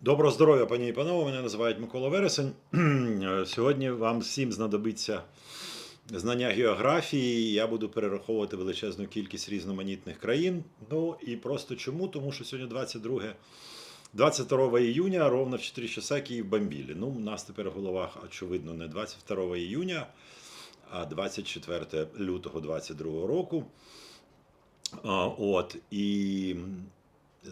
Доброго здоров'я, пані і панове. Мене називають Микола Вересень. Сьогодні вам всім знадобиться знання географії. Я буду перераховувати величезну кількість різноманітних країн. Ну і просто чому? Тому що сьогодні 22, 22 іюня, ровно в 4 часа Київ бомбілі. Ну, у нас тепер в головах, очевидно, не 22 іюня, а 24 лютого 22 року. От і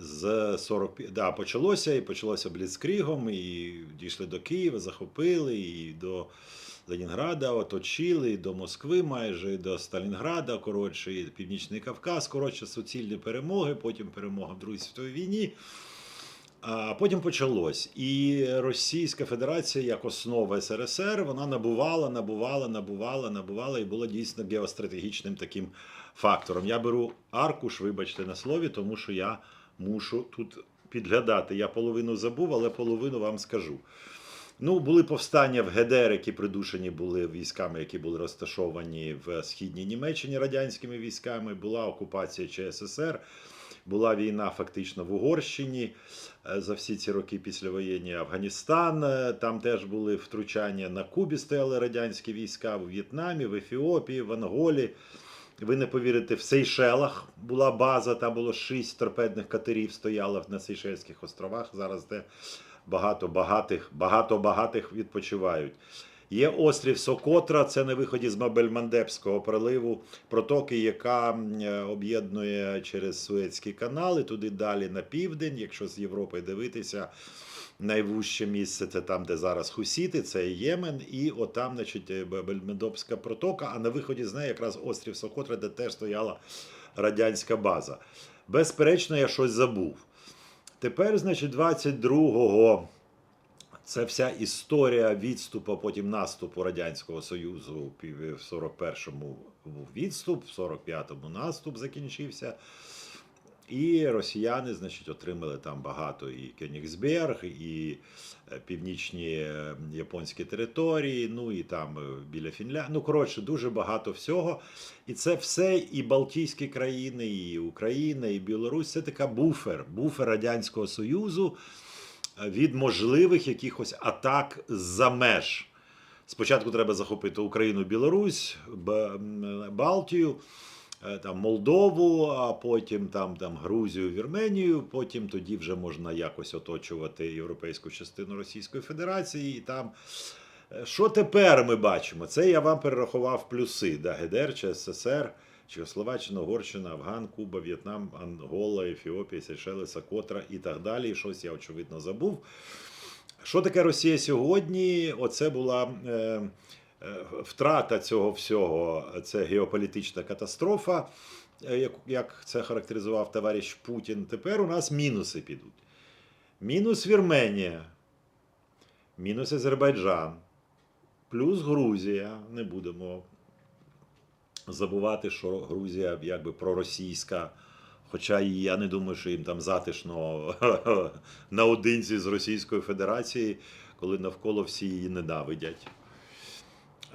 з 45, да, почалося і почалося бліцкрігом, і дійшли до Києва, захопили, і до Ленінграда оточили, і до Москви майже, і до Сталінграда, коротше, і Північний Кавказ, коротше, суцільні перемоги, потім перемога в Другій світовій війні. А потім почалось. І Російська Федерація, як основа СРСР, вона набувала, набувала, набувала, набувала і була дійсно геостратегічним таким фактором. Я беру аркуш, вибачте на слові, тому що я мушу тут підглядати. Я половину забув, але половину вам скажу. Ну, були повстання в ГДР, які придушені були військами, які були розташовані в східній Німеччині радянськими військами. Була окупація ЧССР, була війна фактично в Угорщині е, за всі ці роки післявоєнні Афганістан. е, Там теж були втручання на Кубі, стояли радянські війська, в В'єтнамі, в Ефіопії, в Анголі. Ви не повірите, в Сейшелах була база, там було шість торпедних катерів, стояло на Сейшельських островах. Зараз де багато багатих, багато багатих відпочивають. Є острів Сокотра, це на виході з Мабельмандебського проливу, протоки, яка е, об'єднує через Суецький канал і туди далі на південь. Якщо з Європи дивитися, найвужче місце це там, де зараз Хусіти, це Ємен, і отам, значить, е, Бабельмандебська протока, а на виході з неї якраз острів Сокотра, де теж стояла радянська база. Безперечно, я щось забув. Тепер, значить, 22-го це вся історія відступу, потім наступу Радянського Союзу в 41-му був відступ, в 45-му наступ закінчився. І росіяни, значить, отримали там багато і Кенігсберг, і е, північні е, японські території, ну і там е, біля Фінляндії. Ну, коротше, дуже багато всього. І це все і Балтійські країни, і Україна, і Білорусь це така буфер, буфер Радянського Союзу від можливих якихось атак з-за меж. Спочатку треба захопити Україну, Білорусь, Балтію, там Молдову, а потім там, там Грузію, Вірменію. Потім тоді вже можна якось оточувати європейську частину Російської Федерації. І там Е, що тепер ми бачимо? Це я вам перерахував плюси. Да, ГДР, ЧССР, Чехословаччина, Угорщина, Афган, Куба, В'єтнам, Ангола, Ефіопія, Сейшели, Сокотра і так далі. Щось я очевидно забув. Що таке Росія сьогодні? Оце була е, е, втрата цього всього, це геополітична катастрофа, е, як, це характеризував товариш Путін. Тепер у нас мінуси підуть. Мінус Вірменія, мінус Азербайджан, плюс Грузія. Не будемо забувати, що Грузія якби проросійська. Хоча я не думаю, що їм там затишно наодинці з Російською Федерацією, коли навколо всі її ненавидять.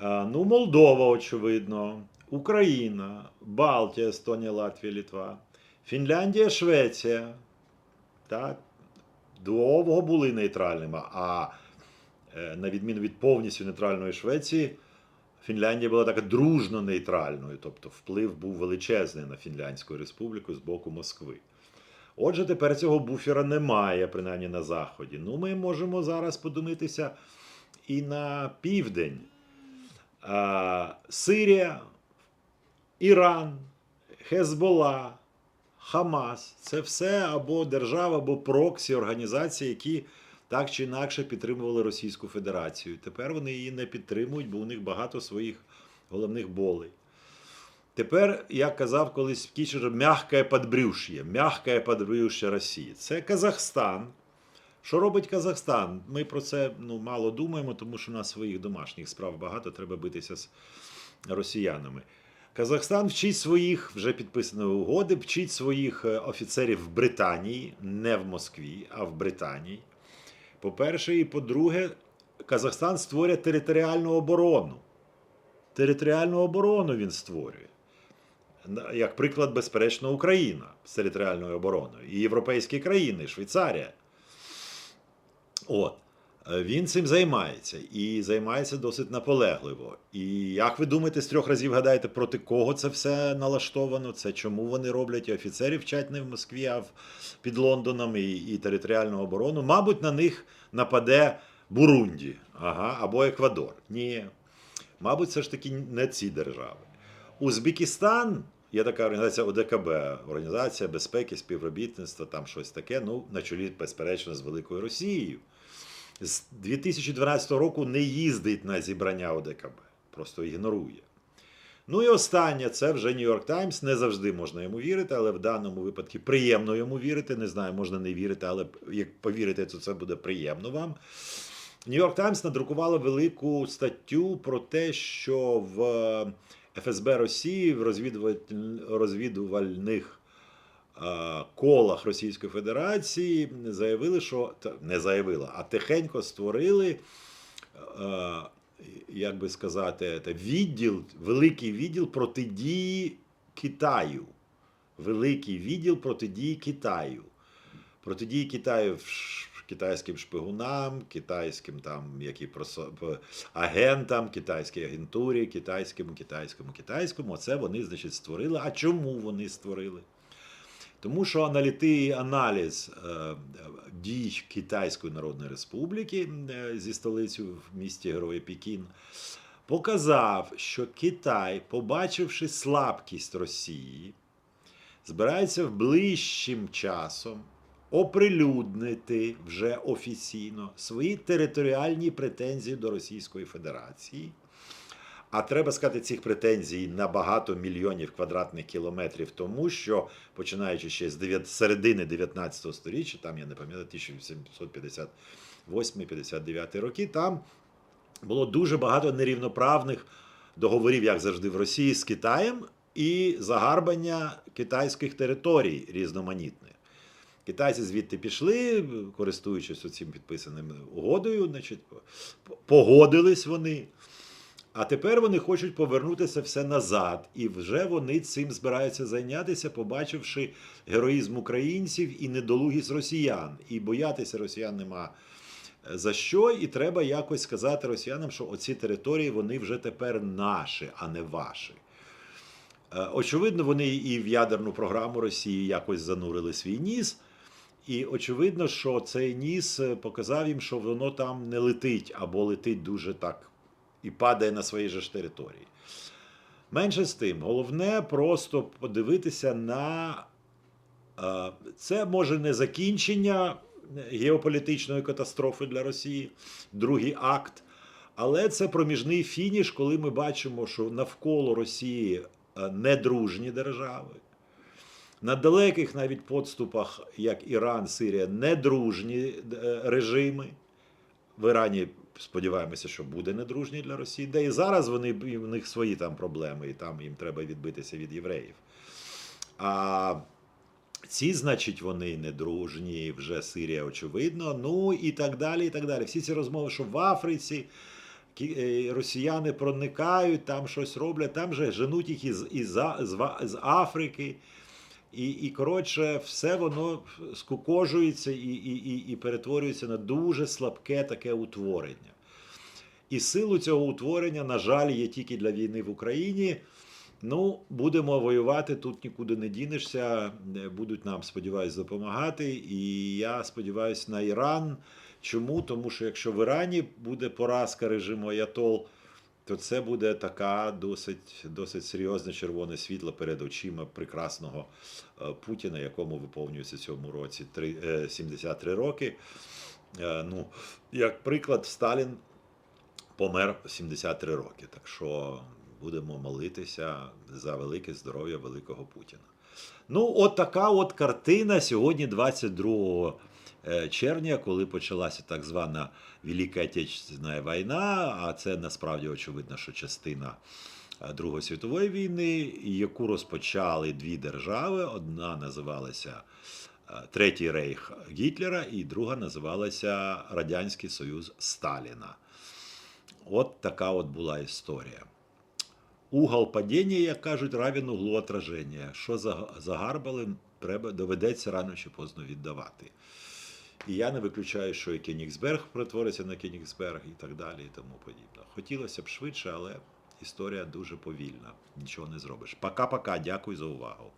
А, Ну, Молдова, очевидно, Україна, Балтія, Естонія, Латвія, Літва, Фінляндія, Швеція. Так, довго були нейтральними. А е, на відміну від повністю нейтральної Швеції, Фінляндія була така дружно нейтральною, тобто вплив був величезний на Фінляндську республіку з боку Москви. Отже, тепер цього буфера немає, принаймні на Заході. Ну, ми можемо зараз подуматися і на південь. Сирія, Іран, Хезбола, Хамас це все або держава, або проксі організації, які так чи інакше підтримували Російську Федерацію. Тепер вони її не підтримують, бо у них багато своїх головних болей. Тепер, як казав колись Кічер, м'яке подбрюш'я, м'яке подбрюш'я Росії. Це Казахстан. Що робить Казахстан? Ми про це ну, мало думаємо, тому що у нас своїх домашніх справ багато, треба битися з росіянами. Казахстан вчить своїх вже підписаної угоди, вчить своїх е, офіцерів в Британії, не в Москві, а в Британії. По-перше, і по-друге, Казахстан створює територіальну оборону. Територіальну оборону він створює. Як приклад, безперечно, Україна з територіальною обороною, і європейські країни, Швейцарія. От. Е, Він цим займається і займається досить наполегливо. І як ви думаєте, з трьох разів гадаєте, проти кого це все налаштовано? Це чому вони роблять і офіцерів вчать не в Москві, а під Лондоном і, і територіальну оборону? Мабуть, на них нападе Бурунді ага, або Еквадор. Ні. Мабуть, все ж таки не ці держави. Узбекистан є така організація ОДКБ, Організація безпеки, співробітництва, там щось таке, ну, на чолі, безперечно, з Великою Росією. З 2012 року не їздить на зібрання ОДКБ, просто ігнорує. Ну і останнє, це вже Нью-Йорк Таймс. Не завжди можна йому вірити, але в даному випадку приємно йому вірити. Не знаю, можна не вірити, але як повірите, то це буде приємно вам. Нью-Йорк Таймс надрукувало велику статтю про те, що в ФСБ Росії в розвідувальних колах Російської Федерації заявили, що не заявили, а тихенько створили, е, як би сказати, відділ, великий відділ протидії Китаю. Великий відділ протидії Китаю. Протидії Китаю китайським шпигунам, китайським там які агентам, китайській агентурі, китайському, китайському, китайському. Оце вони, значить, створили. А чому вони створили? Тому що аналіти, аналіз е, дій Китайської Народної Республіки е, зі столицею в місті Герої Пекін показав, що Китай, побачивши слабкість Росії, збирається в ближчим часом оприлюднити вже офіційно свої територіальні претензії до Російської Федерації. А треба сказати, цих претензій на багато мільйонів квадратних кілометрів, тому що починаючи ще з середини 19 століття, там я не пам'ятаю, 1858-59 роки, там було дуже багато нерівноправних договорів, як завжди, в Росії з Китаєм, і загарбання китайських територій різноманітних. Китайці звідти пішли, користуючись цим підписаним угодою, значить, погодились вони. А тепер вони хочуть повернутися все назад, і вже вони цим збираються зайнятися, побачивши героїзм українців і недолугість росіян. І боятися росіян нема е, за що, і треба якось сказати росіянам, що оці території вони вже тепер наші, а не ваші. Е, Очевидно, вони і в ядерну програму Росії якось занурили свій ніс. І очевидно, що цей ніс е, показав їм, що воно там не летить або летить дуже так і падає на своїй же ж території. Менше з тим, головне просто подивитися на е, це може не закінчення геополітичної катастрофи для Росії, другий акт, але це проміжний фініш, коли ми бачимо, що навколо Росії е, недружні держави. На далеких навіть подступах, як Іран, Сирія, недружні е, режими. В Ірані сподіваємося, що буде недружній для Росії, де і зараз вони в них свої там проблеми, і там їм треба відбитися від євреїв. А ці, значить, вони недружні, вже Сирія, очевидно. Ну і так далі. і так далі. Всі ці розмови, що в Африці е, росіяни проникають, там щось роблять, там же женуть їх із, із, з, з Африки. І, і коротше, все воно скукожується і, і, і, і перетворюється на дуже слабке таке утворення. І силу цього утворення, на жаль, є тільки для війни в Україні. Ну, будемо воювати, тут нікуди не дінешся. е, Будуть нам, сподіваюся, допомагати. І я сподіваюся на Іран. Чому? Тому що якщо в Ірані буде поразка режиму Аятол, то це буде така досить, досить серйозне червоне світло перед очима прекрасного е, Путіна, якому виповнюється цьому році три- е, 73 роки. Е, Ну, як приклад, Сталін помер 73 роки. Так що будемо молитися за велике здоров'я великого Путіна. Ну, от така от картина сьогодні, 22 е, червня, коли почалася так звана Велика Отечественна війна, а це насправді очевидно, що частина е, Другої світової війни, яку розпочали дві держави. Одна називалася е, Третій рейх Гітлера, і друга називалася Радянський Союз Сталіна. От така от була історія. Угол падіння, як кажуть, равен углу отраження. Що за- загарбали, треба, доведеться рано чи поздно віддавати. І я не виключаю, що і Кенігсберг перетвориться на Кенігсберг і так далі, і тому подібне. Хотілося б швидше, але історія дуже повільна. Нічого не зробиш. Пока-пока, дякую за увагу.